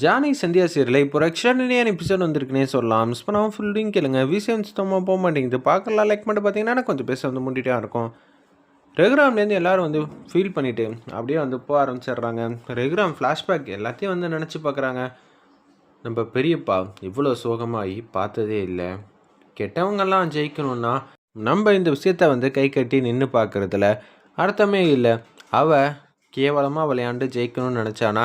Johnny Sandhya serial இப்போ எக்ஸ்ட்ராடினியான episode வந்திருக்குனே சொல்லலாம். Miss பண்ணாமல் ஃபுல்லிங் கேளுங்க. விசியம் சுத்தமாக போக மாட்டேங்குது. பார்க்கலாம். லைக் மட்டும் பார்த்தீங்கன்னா கொஞ்சம் பேச வந்து முண்டிட்டே இருக்கும். ரெகுராம்லேருந்து எல்லோரும் வந்து ஃபீல் பண்ணிவிட்டு அப்படியே வந்து போக ஆரம்பிச்சிடுறாங்க. ரெகுராம் ஃப்ளாஷ்பேக் எல்லாத்தையும் வந்து நினச்சி பார்க்குறாங்க. நம்ம பெரியப்பா இவ்வளோ சோகமாகி பார்த்ததே இல்லை. கெட்டவங்கெல்லாம் ஜெயிக்கணும்னா நம்ம இந்த விஷயத்த வந்து கை கட்டி நின்று பார்க்குறதுல அர்த்தமே இல்லை. அவள் கேவலமாக விளையாண்டு ஜெயிக்கணும்னு நினச்சானா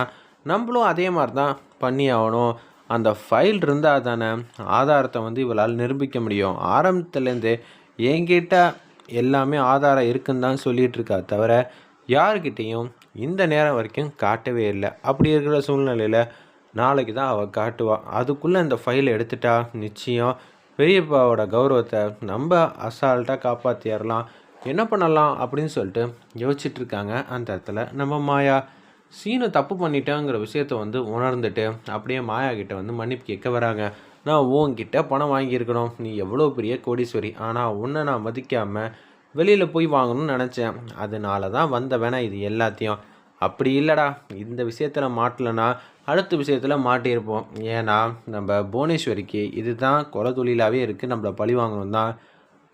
நம்மளும் அதே மாதிரி தான் பண்ணி ஆகணும் அந்த ஃபைல் இருந்தால் தானே ஆதாரத்தை வந்து இவளால் நிரூபிக்க முடியும். ஆரம்பத்துலேருந்து என்கிட்ட எல்லாமே ஆதாரம் இருக்குன்னு தான் சொல்லிகிட்டு இருக்கா தவிர யார்கிட்டேயும் இந்த நேரம் வரைக்கும் காட்டவே இல்லை. அப்படி இருக்கிற சூழ்நிலையில் நாளைக்கு தான் அவள் காட்டுவாள் அதுக்குள்ளே அந்த ஃபைலை எடுத்துட்டா நிச்சயம் பெரியப்பாவோட கௌரவத்தை நம்ம அசால்ட்டாக காப்பாற்றிடலாம் என்ன பண்ணலாம் அப்படின்னு சொல்லிட்டு யோசிச்சுட்ருக்காங்க அந்த இடத்துல நம்ம மாயா. சீனு தப்பு பண்ணிட்டேங்கிற விஷயத்த வந்து உணர்ந்துட்டு அப்படியே மாயா கிட்ட வந்து மன்னிப்பு கேட்க வராங்க. நான் உன்கிட்ட பணம் வாங்கியிருக்கணும். நீ எவ்வளோ பெரிய கோடீஸ்வரி. ஆனால் உன்னை நான் மதிக்காமல் வெளியில் போய் வாங்கணும்னு நினச்சேன். அதனால தான் வந்த வேணா இது எல்லாத்தையும். அப்படி இல்லைடா. இந்த விஷயத்தில் மாட்டலைன்னா அடுத்த விஷயத்தில் மாட்டியிருப்போம். ஏன்னா நம்ம புவனேஸ்வரிக்கு இதுதான் கொலை தொழிலாகவே இருக்குது நம்மளை பழி வாங்கணும் தான்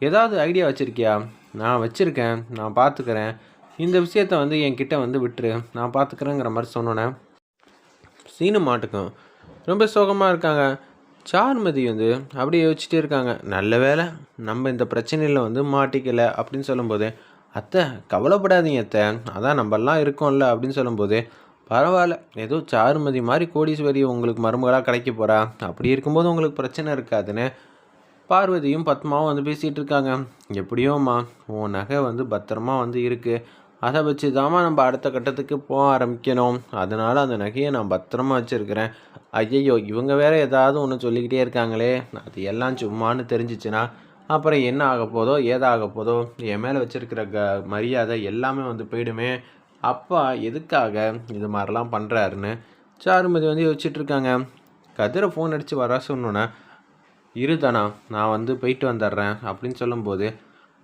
ஏதாவது ஐடியா வச்சுருக்கியா? நான் வச்சுருக்கேன். நான் பார்த்துக்கிறேன் இந்த விஷயத்த வந்து என்கிட்ட வந்து விட்டுரு. நான் பார்த்துக்கிறேங்கிற மாதிரி சொன்னோன்னே சீனு மாட்டுக்கும் ரொம்ப சோகமாக இருக்காங்க. சார்மதி வந்து அப்படியே யோசிச்சுட்டே இருக்காங்க. நல்ல வேளை நம்ம இந்த பிரச்சனையில் வந்து மாட்டிக்கலை அப்படின்னு சொல்லும்போது அத்தை கவலைப்படாதீங்க அத்தை. அதான் நம்மெல்லாம் இருக்கோம்ல அப்படின்னு சொல்லும்போது பரவாயில்ல ஏதோ சாருமதி மாதிரி கோடீஸ்வரி உங்களுக்கு மருமகளாக கிடைக்க போகிறா அப்படி இருக்கும்போது உங்களுக்கு பிரச்சனை இருக்காதுன்னு பார்வதியும் பத்மாவும் வந்து பேசிகிட்டு இருக்காங்க. எப்படியோம்மா உன் நகை வந்து பத்திரமா வந்து இருக்குது அதை வச்சு தான் நம்ம அடுத்த கட்டத்துக்கு போக ஆரம்பிக்கணும். அதனால் அந்த நகையை நான் பத்திரமா வச்சுருக்கிறேன். ஐயையோ இவங்க வேறு ஏதாவது ஒன்று சொல்லிக்கிட்டே இருக்காங்களே. அது எல்லாம் சும்மான்னு தெரிஞ்சிச்சுன்னா அப்புறம் என்ன ஆக போதோ ஏதாக போதோ என் மேலே வச்சுருக்கிற க மரியாதை எல்லாமே வந்து போயிடுமே. அப்பா எதுக்காக இது மாதிரிலாம் பண்ணுறாருன்னு சாருமதி வந்து யோசிச்சுட்டு இருக்காங்க. கதிரை ஃபோன் அடித்து வர சொன்னோன்னே இருதானா நான் வந்து போயிட்டு வந்துடுறேன் அப்படின்னு சொல்லும்போது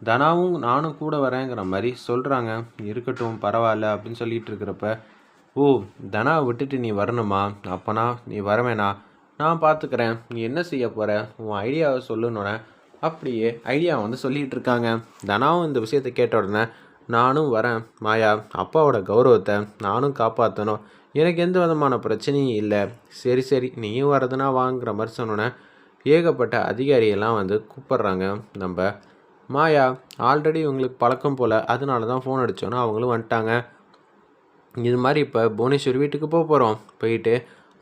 தனாவும் நானும் கூட வரேங்கிற மாதிரி சொல்கிறாங்க இருக்கட்டும் பரவாயில்ல அப்படின்னு சொல்லிட்டு இருக்கிறப்ப ஓ தனாவை விட்டுட்டு நீ வரணுமா? அப்போனா நீ வரவேணா. நான் பார்த்துக்கிறேன் நீ என்ன செய்ய போகிற உன் ஐடியாவை சொல்லணுன்னே அப்படியே ஐடியா வந்து சொல்லிகிட்டு இருக்காங்க. தனாவும் இந்த விஷயத்தை கேட்ட உடனே நானும் வரேன். மாயா அப்பாவோட கௌரவத்தை நானும் காப்பாற்றணும் எனக்கு எந்த விதமான பிரச்சனையும் இல்லை. சரி சரி நீயும் வரதுனா வாங்குற மாதிரி சொன்னோன்னே ஏகப்பட்ட அதிகாரியெல்லாம் வந்து கூப்பிட்றாங்க. நம்ம மாயா ஆல்ரெடி உங்களுக்கு பழக்கம் போல் அதனால தான் ஃபோன் அடித்தோன்னா அவங்களும் வந்துட்டாங்க. இது மாதிரி இப்போ புவனேஸ்வர் வீட்டுக்கு போக போகிறோம் போயிட்டு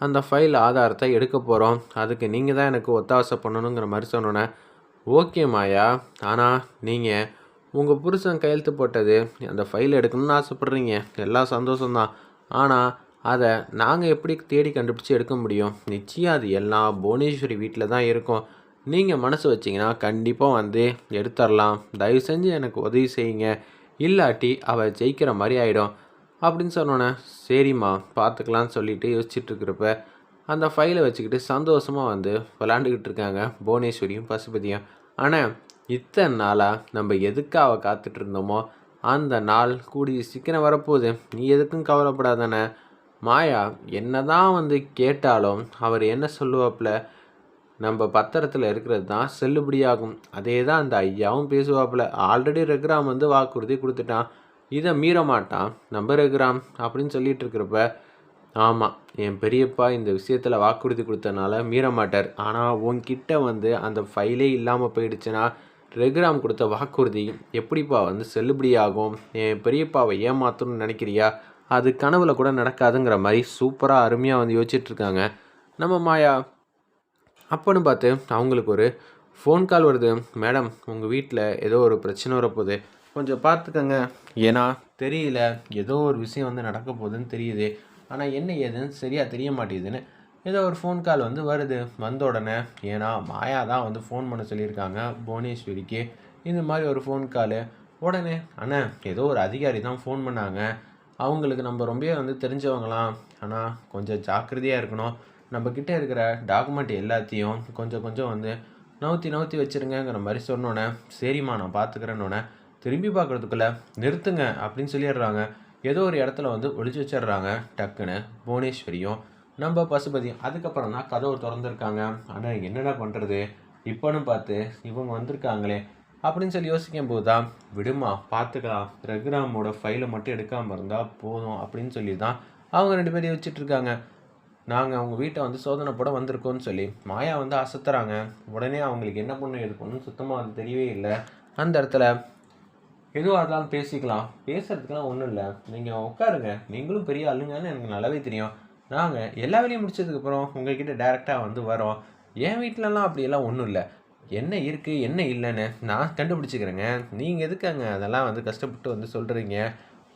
அந்த ஃபைல் ஆதாரத்தை எடுக்க போகிறோம் அதுக்கு நீங்கள் தான் எனக்கு ஒத்தாசை பண்ணணுங்கிற மாதிரி சொன்னோன்னே ஓகே மாயா ஆனால் நீங்கள் உங்கள் புருஷன் கையெழுத்து போட்டது அந்த ஃபைல் எடுக்கணும்னு ஆசைப்பட்றீங்க. எல்லாம் சந்தோஷம்தான். ஆனால் அதை நாங்கள் எப்படி தேடி கண்டுபிடிச்சி எடுக்க முடியும்? நிச்சயம் அது எல்லாம் புவனேஸ்வரி வீட்டில் தான் இருக்கும். நீங்கள் மனசு வச்சிங்கன்னா கண்டிப்பாக வந்து எடுத்துடலாம் தயவு செஞ்சு எனக்கு உதவி செய்யுங்க. இல்லாட்டி அவள் ஜெயிக்கிற மாதிரி ஆகிடும் அப்படின்னு சொன்னோன்னே சரிம்மா பார்த்துக்கலான்னு சொல்லிட்டு யோசிச்சுட்டு இருக்கிறப்ப அந்த ஃபைலை வச்சுக்கிட்டு சந்தோஷமாக வந்து விளாண்டுக்கிட்டு இருக்காங்க புவனேஸ்வரியும் பசுபதியும். ஆனால் இத்தனை நாளாக நம்ம எதுக்காக காத்துட்டு இருந்தோமோ அந்த நாள் கூடி சீக்கிரம் வரப்போகுது. நீ எதுக்கும் கவலைப்படாதானே மாயா என்ன தான் வந்து கேட்டாலும் அவர் என்ன சொல்லுவாப்புல? நம்ம பத்திரத்தில் இருக்கிறது தான் செல்லுபடியாகும். அதே தான் அந்த ஐயாவும் பேசுவாப்புல. ஆல்ரெடி ரெகுராம் வந்து வாக்குறுதி கொடுத்துட்டான். இதை மீற மாட்டான். நம்ம ரெகுராம் அப்படின்னு சொல்லிட்டு இருக்கிறப்ப ஆமாம் என் பெரியப்பா இந்த விஷயத்தில் வாக்குறுதி கொடுத்தனால மீற மாட்டார். ஆனால் உன்கிட்ட வந்து அந்த ஃபைலே இல்லாமல் போயிடுச்சுன்னா ரெகுராம் கொடுத்த வாக்குறுதி எப்படிப்பா வந்து செல்லுபடியாகும்? என் பெரியப்பாவை ஏமாத்தணும்னு நினைக்கிறியா? அது கனவுல கூட நடக்காதுங்கிற மாதிரி சூப்பராக அருமையாக வந்து யோசிச்சுட்ருக்காங்க நம்ம மாயா அப்போன்னு பார்த்து அவங்களுக்கு ஒரு ஃபோன் கால் வருது. மேடம் உங்கள் வீட்டில் ஏதோ ஒரு பிரச்சனை வரப்போகுது. கொஞ்சம் பார்த்துக்கங்க. ஏன்னா தெரியல. ஏதோ ஒரு விஷயம் வந்து நடக்க போகுதுன்னு தெரியுது. ஆனால் என்ன ஏதுன்னு சரியாக தெரிய மாட்டேங்குதுன்னு ஏதோ ஒரு ஃபோன் கால் வந்து வருது. வந்த உடனே ஏன்னா மாயா தான் வந்து ஃபோன் பண்ண சொல்லியிருக்காங்க. புவனேஸ்வரிக்கு. இந்த மாதிரி ஒரு ஃபோன் காலு உடனே அண்ணா ஏதோ ஒரு அதிகாரி தான் ஃபோன் பண்ணாங்க. அவங்களுக்கு நம்ம ரொம்பவே வந்து தெரிஞ்சவங்களாம். ஆனால் கொஞ்சம் ஜாக்கிரதையாக இருக்கணும். நம்மக்கிட்ட இருக்கிற டாக்குமெண்ட் எல்லாத்தையும் கொஞ்சம் கொஞ்சம் வந்து நவுத்தி நவுத்தி வச்சுருங்கிற மாதிரி சொன்னோன்னே சரிம்மா நான் பார்த்துக்கிறேன்னொன்னே திரும்பி பார்க்குறதுக்குள்ளே நிறுத்துங்க அப்படின்னு சொல்லிடுறாங்க. ஏதோ ஒரு இடத்துல வந்து ஒழிச்சு வச்சிடுறாங்க. டக்குன்னு புவனேஸ்வரியும் நம்ம பசுபதி அதுக்கப்புறம் தான் கதவு திறந்துருக்காங்க. ஆனால் என்னடா பண்ணுறது இப்போன்னு பார்த்து இவங்க வந்திருக்காங்களே அப்படின்னு சொல்லி யோசிக்கும் போது தான் விடுமா பார்த்துக்கலாம் ரகுராமோட ஃபைலை மட்டும் எடுக்காமல் இருந்தால் போதும் அப்படின்னு சொல்லி தான் அவங்க ரெண்டு பேரையும் வச்சுட்டு இருக்காங்க. நாங்கள் அவங்க வீட்டை வந்து சோதனை போட வந்திருக்கோம்னு சொல்லி மாயா வந்து அசத்துறாங்க. உடனே அவங்களுக்கு என்ன பண்ண எடுக்கணும்னு சுத்தமாக அது தெரியவே இல்லை. அந்த இடத்துல எதுவாக இருந்தாலும் பேசிக்கலாம். பேசுகிறதுக்கெலாம் ஒன்றும் இல்லை. நீங்கள் உட்காருங்க. நீங்களும் பெரிய ஆளுங்கன்னு எனக்கு நல்லாவே தெரியும். நாங்கள் எல்லா வேலையும் முடிச்சதுக்கப்புறம் உங்கள்கிட்ட டேரெக்டாக வந்து வரோம். என் வீட்டிலலாம் அப்படியெல்லாம் ஒன்றும் இல்லை. என்ன இருக்குது என்ன இல்லைன்னு நான் கண்டுபிடிச்சிக்கிறேங்க. நீங்கள் எதுக்காங்க அதெல்லாம் வந்து கஷ்டப்பட்டு வந்து சொல்கிறீங்க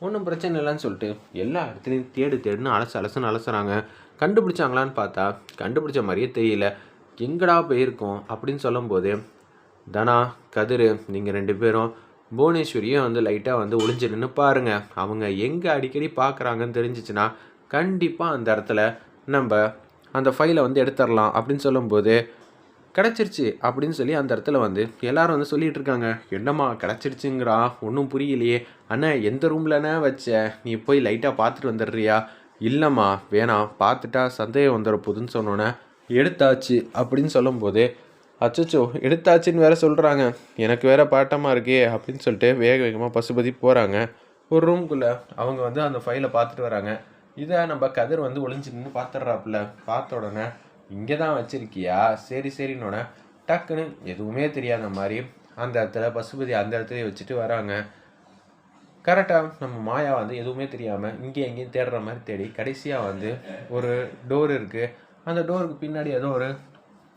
ஒன்றும் பிரச்சனை இல்லைன்னு சொல்லிட்டு எல்லா இடத்துலையும் தேடு தேடுன்னு அலசு அலசுன்னு அலசுறாங்க. கண்டுபிடிச்சாங்களான்னு பார்த்தா கண்டுபிடிச்ச மாதிரியே தெரியல. எங்கடா போயிருக்கோம் அப்படின்னு சொல்லும்போது தனா கதிர் நீங்கள் ரெண்டு பேரும் புவனேஸ்வரியும் வந்து லைட்டாக வந்து ஒளிஞ்சு நின்று பாருங்கள் அவங்க எங்கே அடிக்கடி பார்க்குறாங்கன்னு தெரிஞ்சிச்சுன்னா கண்டிப்பாக அந்த இடத்துல நம்ம அந்த ஃபைலை வந்து எடுத்துடலாம். அப்படின்னு சொல்லும்போது கிடச்சிருச்சு. அப்படின்னு சொல்லி அந்த இடத்துல வந்து எல்லாரும் வந்து சொல்லிட்டு இருக்காங்க. என்னம்மா கிடச்சிருச்சுங்கிறா ஒன்றும் புரியலையே. அண்ணா எந்த ரூம்லண்ணே வச்ச? நீ போய் லைட்டாக பார்த்துட்டு வந்துடுறியா? இல்லைம்மா வேணாம் பார்த்துட்டா சந்தேகம் வந்துட போதுன்னு சொன்னோன்னே எடுத்தாச்சு அப்படின்னு சொல்லும்போது அச்சச்சோ எடுத்தாச்சுன்னு வேற சொல்கிறாங்க எனக்கு வேற பாட்டமாக இருக்கே அப்படின்னு சொல்லிட்டு வேக வேகமாக பசுபதி போகிறாங்க ஒரு ரூம்குள்ளே அவங்க வந்து அந்த ஃபைலை பார்த்துட்டு வராங்க. இதை நம்ம கதிர் வந்து ஒளிஞ்சு நின்று பார்த்துட்றாப்புல. பார்த்த உடனே இங்கே தான் வச்சுருக்கியா? சரி சரின்னொட டக்குன்னு எதுவுமே தெரியாத மாதிரி அந்த இடத்துல பசுபதி அந்த இடத்துலையே வச்சுட்டு வராங்க. கரெக்டாக நம்ம மாயா வந்து எதுவுமே தெரியாமல் இங்கே எங்கேயும் தேடுற மாதிரி தேடி கடைசியாக வந்து ஒரு டோர் இருக்குது அந்த டோருக்கு பின்னாடி ஏதோ ஒரு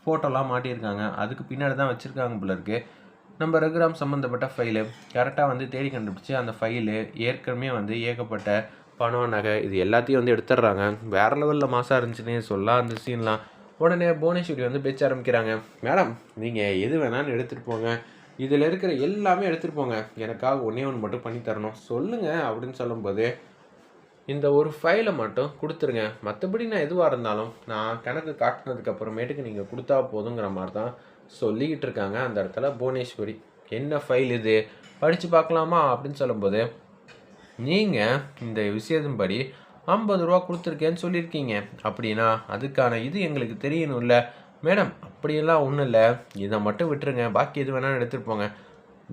ஃபோட்டோலாம் மாட்டியிருக்காங்க. அதுக்கு பின்னாடி தான் வச்சுருக்காங்க போல இருக்கு. நம்ம ரகுராம் சம்மந்தப்பட்ட ஃபைலு கரெக்டாக வந்து தேடி கண்டுபிடிச்சி அந்த ஃபைலு ஏற்கனவே வந்து ஏகப்பட்ட பணம் நகை இது எல்லாத்தையும் வந்து எடுத்துடுறாங்க. வேறு லெவலில் மாசாக இருந்துச்சுன்னே சொல்லலாம். அந்த சீன்லாம் உடனே புவனேஸ்வரி வந்து பேச்ச ஆரம்பிக்கிறாங்க. மேடம் நீங்கள் எது வேணாலும் எடுத்துகிட்டு போங்க. இதில் இருக்கிற எல்லாமே எடுத்துகிட்டு போங்க. எனக்காக ஒன்றே ஒன்று மட்டும் பண்ணி தரணும். சொல்லுங்கள் அப்படின்னு சொல்லும்போது இந்த ஒரு ஃபைலை மட்டும் கொடுத்துருங்க. மற்றபடி நான் எதுவாக இருந்தாலும் நான் கணக்கு காட்டினதுக்கு அப்புறமேட்டுக்கு நீங்கள் கொடுத்தா போதுங்கிற மாதிரி தான் சொல்லிக்கிட்டு இருக்காங்க அந்த இடத்துல புவனேஸ்வரி. என்ன ஃபைல் இது? படித்து பார்க்கலாமா? அப்படின்னு சொல்லும்போது நீங்கள் இந்த விஷயத்தின்படி ஐம்பது ரூபா கொடுத்துருக்கேன்னு சொல்லியிருக்கீங்க. அப்படின்னா அதுக்கான இது எங்களுக்கு தெரியணும்ல. மேடம் அப்படியெல்லாம் ஒன்றும் இல்லை. இதை மட்டும் விட்டுருங்க. பாக்கி எது வேணாலும் எடுத்துகிட்டு போங்க.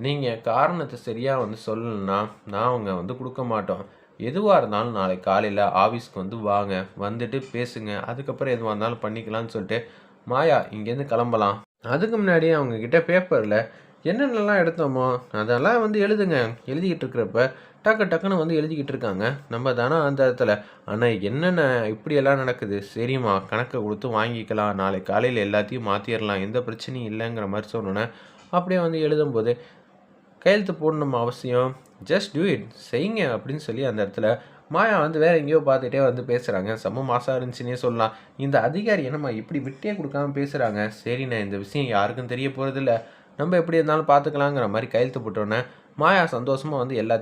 நீங்கள் காரணத்தை சரியாக வந்து சொல்லணும்னா நான் அவங்க வந்து கொடுக்க மாட்டோம். எதுவாக இருந்தாலும் நாளை காலையில் ஆஃபீஸ்க்கு வந்து வாங்க. வந்துட்டு பேசுங்க. அதுக்கப்புறம் எதுவாக இருந்தாலும் பண்ணிக்கலாம்னு சொல்லிட்டு மாயா இங்கேருந்து கிளம்பலாம். அதுக்கு முன்னாடி அவங்கக்கிட்ட பேப்பரில் என்னென்னலாம் எடுத்தோமோ அதெல்லாம் வந்து எழுதுங்க. எழுதிக்கிட்டு இருக்கிறப்ப டக்கு டக்குன்னு வந்து எழுதிக்கிட்டு இருக்காங்க. நம்ம தானே அந்த இடத்துல. ஆனால் என்னென்ன இப்படியெல்லாம் நடக்குது? சரிம்மா கணக்கை கொடுத்து வாங்கிக்கலாம். நாளை காலையில் எல்லாத்தையும் மாற்றிடலாம் எந்த பிரச்சனையும் இல்லைங்கிற மாதிரி சொன்னோன்னே அப்படியே வந்து எழுதும்போது கையெழுத்து போடணும் அவசியம். ஜஸ்ட் டூ இட் செய்யுங்க அப்படின்னு சொல்லி அந்த இடத்துல மாயா வந்து வேற எங்கேயோ பார்த்துட்டே வந்து பேசுகிறாங்க செம்ம மாசா இருந்துச்சுன்னே சொல்லலாம். இந்த அதிகாரி என்னம்மா இப்படி விட்டே கொடுக்காம பேசுகிறாங்க சரி நான் இந்த விஷயம் யாருக்கும் தெரிய போகிறதில்ல நம்ம எப்படி இருந்தாலும் பார்த்துக்கலாங்கிற மாதிரி கையெழுத்து போட்டோன்னே மாயா சந்தோஷமாக வந்து எல்லாத்தையும்